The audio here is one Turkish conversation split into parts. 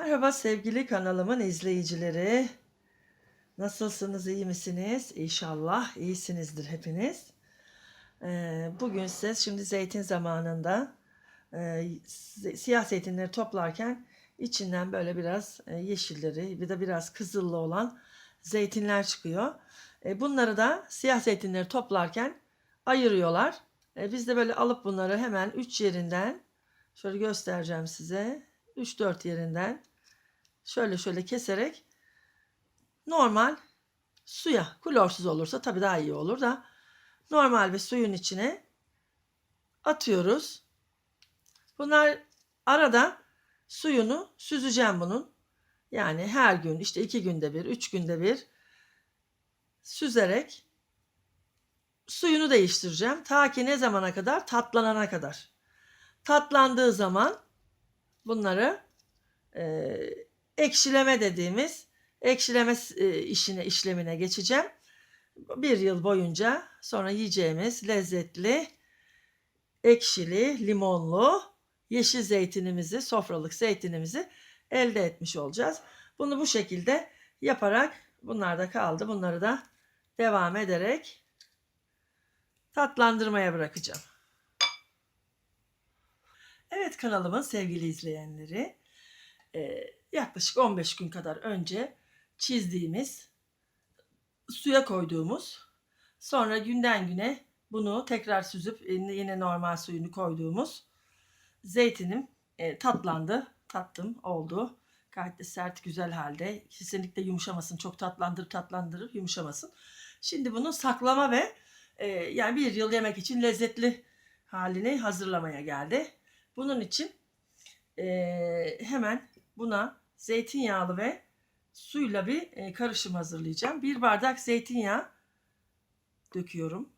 Merhaba sevgili kanalımın izleyicileri. Nasılsınız, iyi misiniz? İnşallah iyisinizdir hepiniz. Ee, bugün size şimdi zeytin zamanında e, siyah zeytinleri toplarken içinden böyle biraz e, yeşilleri bir de biraz kızıllı olan zeytinler çıkıyor. E, bunları da siyah zeytinleri toplarken ayırıyorlar. Biz de böyle alıp bunları hemen 3 yerinden şöyle göstereceğim size. 3-4 yerinden şöyle şöyle keserek normal suya klorsuz olursa tabii daha iyi olur da normal bir suyun içine atıyoruz. Bunlar arada suyunu süzeceğim bunun. Yani her gün işte iki günde bir, üç günde bir süzerek suyunu değiştireceğim. Ta ki ne zamana kadar? Tatlanana kadar. Tatlandığı zaman bunları e, ekşileme dediğimiz ekşileme e, işine işlemine geçeceğim. Bir yıl boyunca sonra yiyeceğimiz lezzetli, ekşili, limonlu yeşil zeytinimizi, sofralık zeytinimizi elde etmiş olacağız. Bunu bu şekilde yaparak bunlar da kaldı. Bunları da devam ederek tatlandırmaya bırakacağım. Evet kanalımın sevgili izleyenleri e, yaklaşık 15 gün kadar önce çizdiğimiz suya koyduğumuz sonra günden güne bunu tekrar süzüp e, yine normal suyunu koyduğumuz zeytinim e, tatlandı. Tattım oldu. Gayet de sert güzel halde. Kesinlikle yumuşamasın. Çok tatlandırıp tatlandırıp yumuşamasın. Şimdi bunu saklama ve e, yani bir yıl yemek için lezzetli halini hazırlamaya geldi. Bunun için eee, hemen buna zeytinyağlı ve suyla bir e, karışım hazırlayacağım. Bir bardak zeytinyağı döküyorum.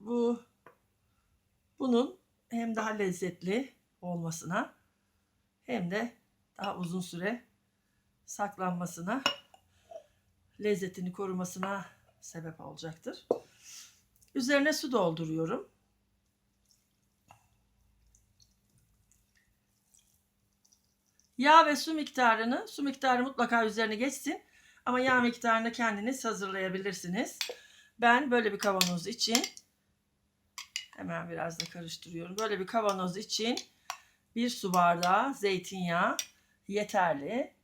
Bu bunun hem daha lezzetli olmasına hem de daha uzun süre saklanmasına, lezzetini korumasına sebep olacaktır. Üzerine su dolduruyorum. Yağ ve su miktarını, su miktarı mutlaka üzerine geçsin. Ama yağ miktarını kendiniz hazırlayabilirsiniz. Ben böyle bir kavanoz için hemen biraz da karıştırıyorum. Böyle bir kavanoz için bir su bardağı zeytinyağı yeterli.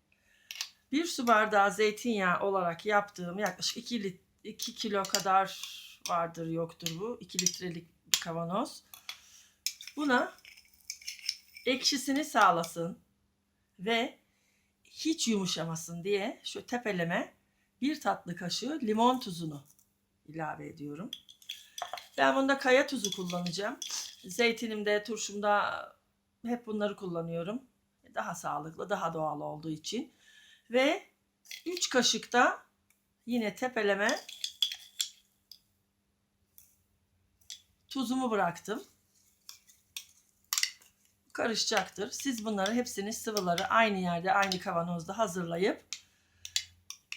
Bir su bardağı zeytinyağı olarak yaptığım yaklaşık 2, lit 2 kilo kadar vardır yoktur bu. 2 litrelik bir kavanoz. Buna ekşisini sağlasın ve hiç yumuşamasın diye şu tepeleme bir tatlı kaşığı limon tuzunu ilave ediyorum. Ben bunda kaya tuzu kullanacağım. Zeytinimde, turşumda hep bunları kullanıyorum. Daha sağlıklı, daha doğal olduğu için. Ve 3 kaşık da yine tepeleme tuzumu bıraktım karışacaktır. Siz bunları hepsini sıvıları aynı yerde aynı kavanozda hazırlayıp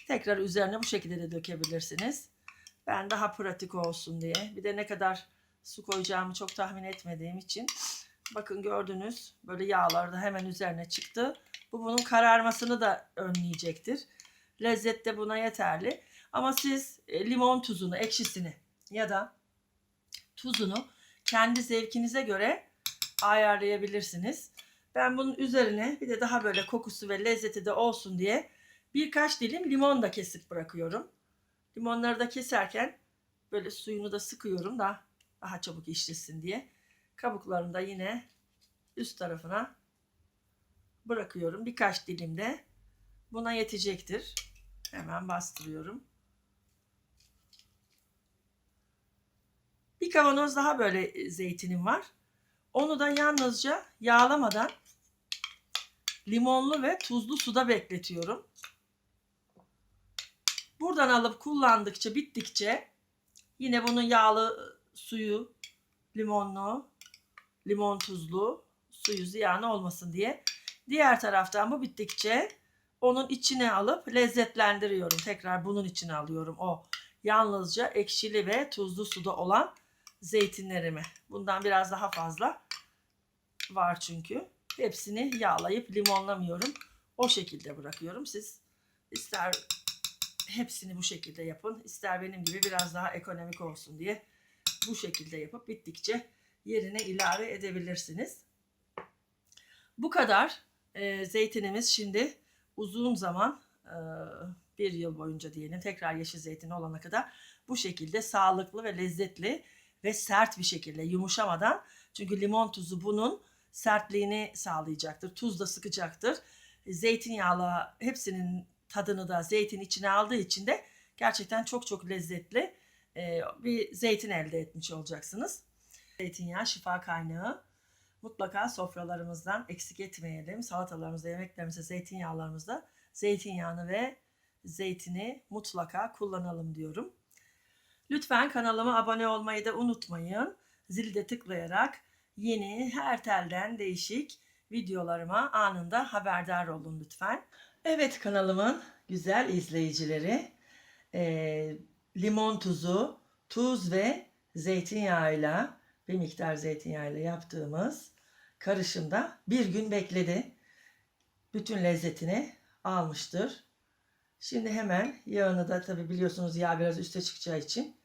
tekrar üzerine bu şekilde de dökebilirsiniz. Ben daha pratik olsun diye bir de ne kadar su koyacağımı çok tahmin etmediğim için bakın gördünüz böyle yağlar da hemen üzerine çıktı. Bu bunun kararmasını da önleyecektir. Lezzet de buna yeterli. Ama siz e, limon tuzunu, ekşisini ya da tuzunu kendi zevkinize göre ayarlayabilirsiniz. Ben bunun üzerine bir de daha böyle kokusu ve lezzeti de olsun diye birkaç dilim limon da kesip bırakıyorum. Limonları da keserken böyle suyunu da sıkıyorum da daha çabuk işlesin diye. Kabuklarını da yine üst tarafına bırakıyorum. Birkaç dilim de buna yetecektir. Hemen bastırıyorum. Bir kavanoz daha böyle zeytinim var. Onu da yalnızca yağlamadan limonlu ve tuzlu suda bekletiyorum. Buradan alıp kullandıkça bittikçe yine bunun yağlı suyu limonlu, limon tuzlu suyu ziyan olmasın diye diğer taraftan bu bittikçe onun içine alıp lezzetlendiriyorum. Tekrar bunun içine alıyorum o yalnızca ekşili ve tuzlu suda olan zeytinlerimi. Bundan biraz daha fazla var çünkü. hepsini yağlayıp limonlamıyorum. O şekilde bırakıyorum. Siz ister hepsini bu şekilde yapın, ister benim gibi biraz daha ekonomik olsun diye bu şekilde yapıp bittikçe yerine ilave edebilirsiniz. Bu kadar. Ee, zeytinimiz şimdi uzun zaman e, bir yıl boyunca diyelim tekrar yeşil zeytin olana kadar bu şekilde sağlıklı ve lezzetli ve sert bir şekilde yumuşamadan çünkü limon tuzu bunun sertliğini sağlayacaktır. Tuz da sıkacaktır. Zeytinyağlı hepsinin tadını da zeytin içine aldığı için de gerçekten çok çok lezzetli e, bir zeytin elde etmiş olacaksınız. Zeytinyağı şifa kaynağı. Mutlaka sofralarımızdan eksik etmeyelim. Salatalarımızda, yemeklerimizde, zeytinyağlarımızda zeytinyağını ve zeytini mutlaka kullanalım diyorum. Lütfen kanalıma abone olmayı da unutmayın. Zili de tıklayarak yeni her telden değişik videolarıma anında haberdar olun lütfen. Evet kanalımın güzel izleyicileri e, limon tuzu, tuz ve zeytinyağıyla bir miktar zeytinyağıyla yaptığımız karışımda bir gün bekledi. Bütün lezzetini almıştır. Şimdi hemen yağını da tabi biliyorsunuz yağ biraz üste çıkacağı için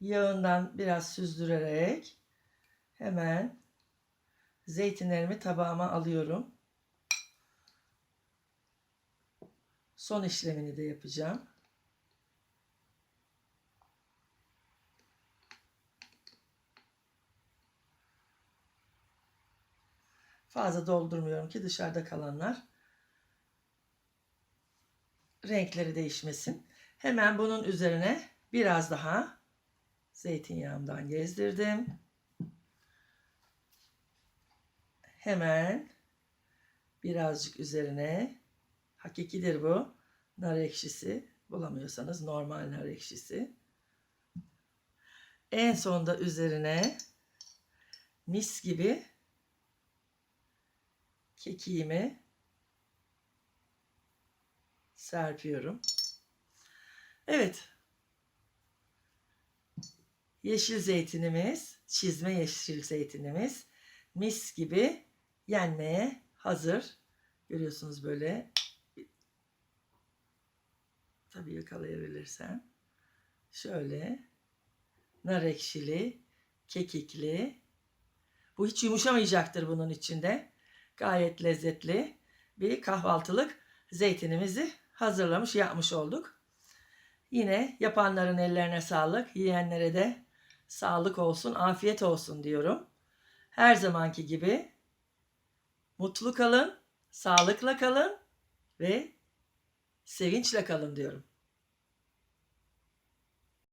yağından biraz süzdürerek hemen zeytinlerimi tabağıma alıyorum. Son işlemini de yapacağım. Fazla doldurmuyorum ki dışarıda kalanlar renkleri değişmesin. Hemen bunun üzerine biraz daha zeytinyağımdan gezdirdim. Hemen birazcık üzerine hakikidir bu nar ekşisi bulamıyorsanız normal nar ekşisi. En sonda üzerine mis gibi kekiğimi serpiyorum. Evet. Yeşil zeytinimiz, çizme yeşil zeytinimiz mis gibi yenmeye hazır. Görüyorsunuz böyle. Tabii yakalayabilirsem. Şöyle nar ekşili, kekikli. Bu hiç yumuşamayacaktır bunun içinde. Gayet lezzetli bir kahvaltılık zeytinimizi hazırlamış yapmış olduk. Yine yapanların ellerine sağlık, yiyenlere de sağlık olsun, afiyet olsun diyorum. Her zamanki gibi mutlu kalın, sağlıkla kalın ve sevinçle kalın diyorum.